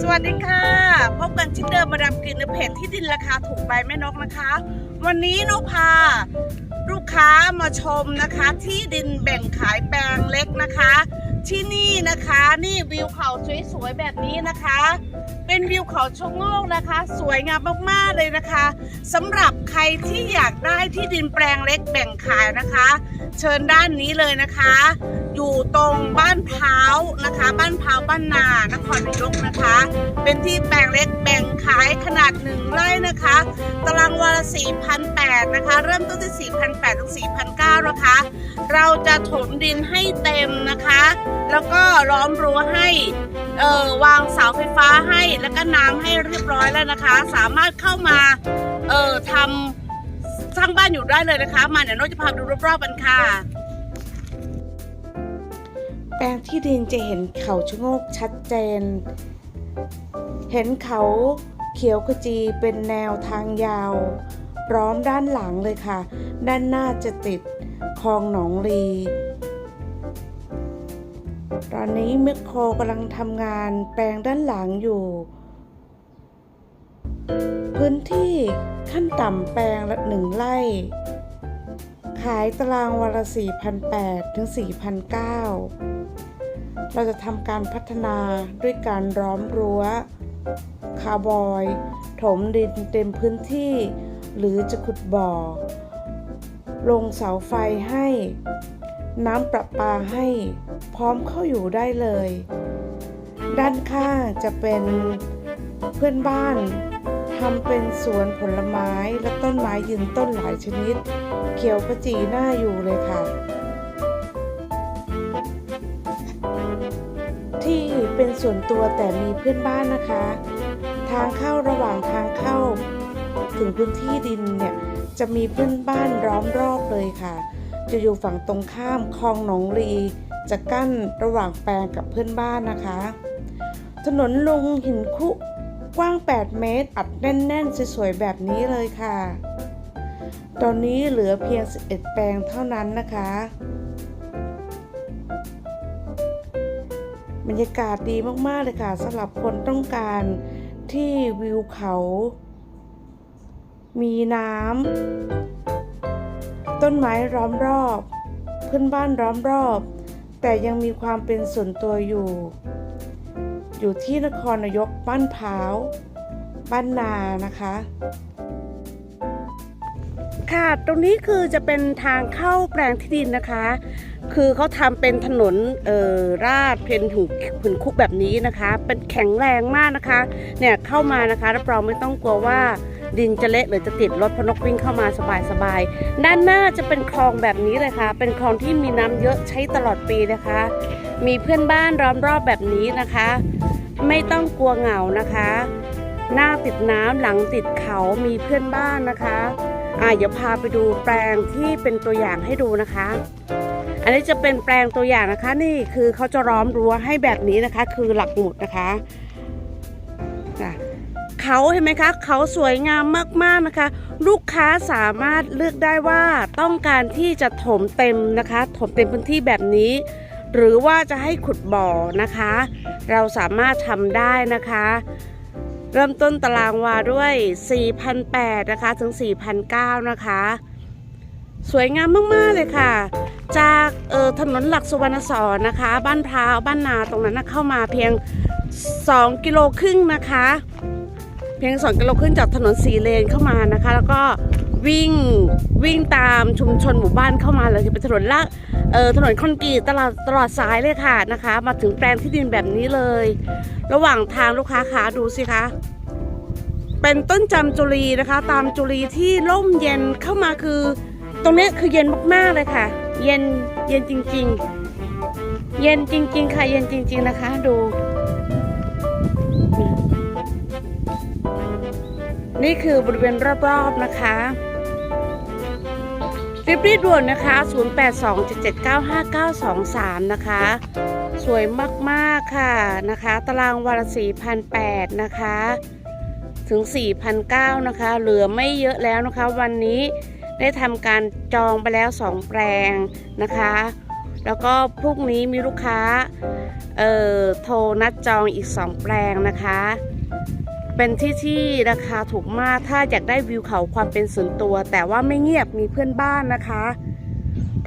สวัสดีค่ะ พบกันเช่เดิมมาดามกลินในเพจที่ดินราคาถูกใบแม่นกนะคะ วันนี้นกพา ลูกค้ามาชมนะคะ ที่ดินแบ่งขายแปลงเล็กนะคะ ที่นี่นะคะนี่วิวเขาสวยๆแบบนี้นะคะ เป็นวิวเขาชะโงกนะคะ สวยงามมากๆเลยนะคะสำหรับใครที่อยากได้ที่ดินแปลงเล็กแบ่งขายนะคะ เชิญด้านนี้เลยนะคะ อยู่ตรงบ้านเพ้านะคะ บ้านเพ้าบ้านนานครนายกนะคะ เป็นที่แปลงเล็กแบ่งขายขนาดหนึ่งไร่นะคะตารางวาละ4,800นะคะ เริ่มต้นที่ 4,800ถึง4,900นะคะ เราจะถมดินให้เต็มนะคะ แล้วก็ล้อมรั้วให้เอ่อวางเสาไฟฟ้าให้แล้วก็น้ำให้เรียบร้อยแล้วนะคะ สามารถเข้ามาเอ่อทำสร้างบ้านอยู่ได้เลยนะคะ มาเดี๋ยวโน้ตจะพาดูรอบๆกันค่ะ แปลงที่ดินจะเห็นเขาชะโงกชัดเจน เห็นเขาเขียวขจีเป็นแนวทางยาวพร้อมด้านหลังเลยค่ะ ด้านหน้าจะติดคลองหนองลีตอนนี้แมคโครกำลังทำงานแปลงด้านหลังอยู่ พื้นที่ขั้นต่ำแปลงละหนึ่งไร่ ขายตารางวันละ4,800ถึง4,900 เราจะทำการพัฒนาด้วยการร้อมรั้วคาร์บอย ถมดินเต็มพื้นที่ หรือจะขุดบ่อ ลงเสาไฟให้ น้ำประปาให้พร้อมเข้าอยู่ได้เลย ด้านข้างจะเป็นเพื่อนบ้านทำเป็นสวนผลไม้และต้นไม้ยืนต้นหลายชนิด เขียวขจีน่าอยู่เลยค่ะ ส่วนตัวแต่มีเพื่อนบ้านนะคะ ทางเข้าระหว่างทางเข้า ถึงพื้นที่ดินเนี่ยจะมีเพื่อนบ้านล้อมรอบเลยค่ะ จะอยู่ฝั่งตรงข้ามคลองหนองลีจะกั้นระหว่างแปลงกับเพื่อนบ้านนะคะ ถนนลงหินคุกว้าง 8 เมตร อัดแน่นๆสวยๆแบบนี้เลยค่ะ ตอนนี้เหลือเพียง 11 แปลงเท่านั้นนะคะ บรรยากาศดีมากๆเลยค่ะสำหรับคนต้องการที่วิวเขา มีน้ำต้นไม้ล้อมรอบเพื่อนบ้านล้อมรอบ แต่ยังมีความเป็นส่วนตัวอยู่ อยู่ที่นครนายกบ้านพร้าว บ้านนานะคะ ค่ะ ตรงนี้คือจะเป็นทางเข้าแปลงที่ดินนะคะ คือเขาทำเป็นถนนเอ่อราดเพนถุงผืนคุกแบบนี้นะคะ เป็นแข็งแรงมากนะคะ เนี่ยเข้ามานะคะรับรองไม่ต้องกลัวว่าดินจะเละหรือจะติดรถเพราะนกวิ่งเข้ามาสบายๆ ด้านหน้าจะเป็นคลองแบบนี้เลยค่ะ เป็นคลองที่มีน้ำเยอะใช้ตลอดปีนะคะ มีเพื่อนบ้านล้อมรอบแบบนี้นะคะ ไม่ต้องกลัวเหงานะคะ หน้าติดน้ำหลังติดเขามีเพื่อนบ้านนะคะ อ่าเดี๋ยวพาไปดูแปลงที่เป็นตัวอย่างให้ดูนะคะ อันนี้จะเป็นแปลงตัวอย่างนะคะ นี่คือเขาจะล้อมรั้วให้แบบนี้นะคะ คือหลักหมุดนะคะะเขาเห็นไหมคะเขาสวยงามมากๆนะคะ ลูกค้าสามารถเลือกได้ว่าต้องการที่จะถมเต็มนะคะ ถมเต็มพื้นที่แบบนี้ หรือว่าจะให้ขุดบ่อนะคะ เราสามารถทำได้นะคะ เริ่มต้นตารางวาด้วย4,800นะคะถึง4,900นะคะ สวยงามมากๆเลยค่ะ จากเออถนนหลักสุวรรณสอนนะคะ บ้านพร้าวบ้านนาตรงนั้นนะเข้ามาเพียง 2 กิโลครึ่งนะคะ เพียง 2 กิโลครึ่งจากถนนสีเลนเข้ามานะคะ แล้วก็วิ่งวิ่งตามชุมชนหมู่บ้านเข้ามาเลยเป็นถนนละเออถนนคอนกรีตตลอดตลอดสายเลยค่ะนะคะ มาถึงแปลงที่ดินแบบนี้เลย ระหว่างทางลูกค้าขาดูสิคะเป็นต้นจำจุลีนะคะ ตามจุลีที่ร่มเย็นเข้ามาคือ ตรงนี้คือเย็นมากๆเลยค่ะ เย็นเย็นจริง ๆ เย็นจริง ๆ ค่ะ เย็นจริง ๆ นะคะ ดู นี่คือบริเวณรอบๆนะคะรีบรีบด่วนนะคะ 0827795923 นะคะ สวยมากๆค่ะนะคะ ตารางวันละ4,800นะคะ ถึง4,900นะคะ เหลือไม่เยอะแล้วนะคะวันนี้ ได้ทำการจองไปแล้ว 2 แปลงนะคะ แล้วก็พรุ่งนี้มีลูกค้าเอ่อโทรนัดจองอีก 2 แปลงนะคะ เป็นที่ที่ราคาถูกมากถ้าอยากได้วิวเขาความเป็นส่วนตัว แต่ว่าไม่เงียบมีเพื่อนบ้านนะคะ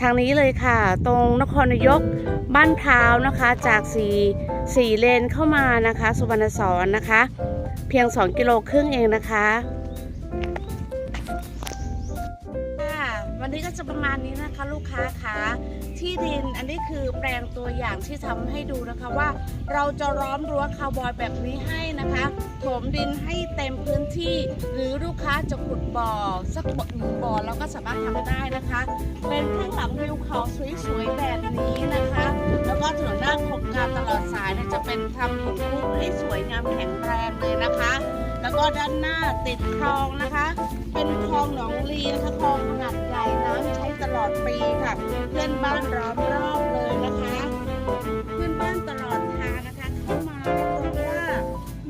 ทางนี้เลยค่ะ ตรงนครนายกบ้านพร้าวนะคะจากสี่สี่เลนเข้ามานะคะ สุวรรณสอนนะคะ เพียง 2 กิโลครึ่งเองนะคะ นนี้ก็จะประมาณนี้นะคะลูกค้าคะที่ดินอันนี้คือแปลงตัวอย่างที่ทำให้ดูนะคะว่า เราจะล้อมรั้วคาวบอยแบบนี้ให้นะคะถมดินให้เต็มพื้นที่ หรือลูกค้าจะขุดบ่อสักบ่อหนึ่งบ่อเราก็สามารถทำได้นะคะ เป็นข้างหลังวิวเขาสวยๆแบบนี้นะคะ แล้วก็ถนนหน้าโครงการตลอดสายเนี่ยจะเป็นทำหินคุกให้สวยงามแข็งแรงเลยนะคะ แล้วก็ด้านหน้าติดคลองนะคะ องหนองลีนะคะคลองขนาดใหญ่น้ำใช้ตลอดปีค่ะ เพื่อนบ้านร้อมรอบเลยนะคะ เพื่อนบ้านตลอดทางนะคะเข้ามารับรองว่า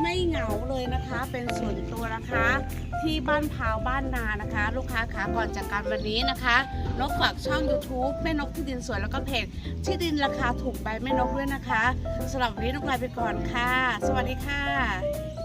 ไม่เหงาเลยนะคะ เป็นส่วนตัวนะคะ ที่บ้านพาวบ้านนานะคะ ลูกค้าขาก่อนจากการวันนี้นะคะนกฝากช่อง YouTube แม่นกที่ดินสวยแล้วก็เพจที่ดินราคาถูกใบแม่นกด้วยนะคะสำหรับวันนี้นกลาไปก่อนค่ะ สวัสดีค่ะ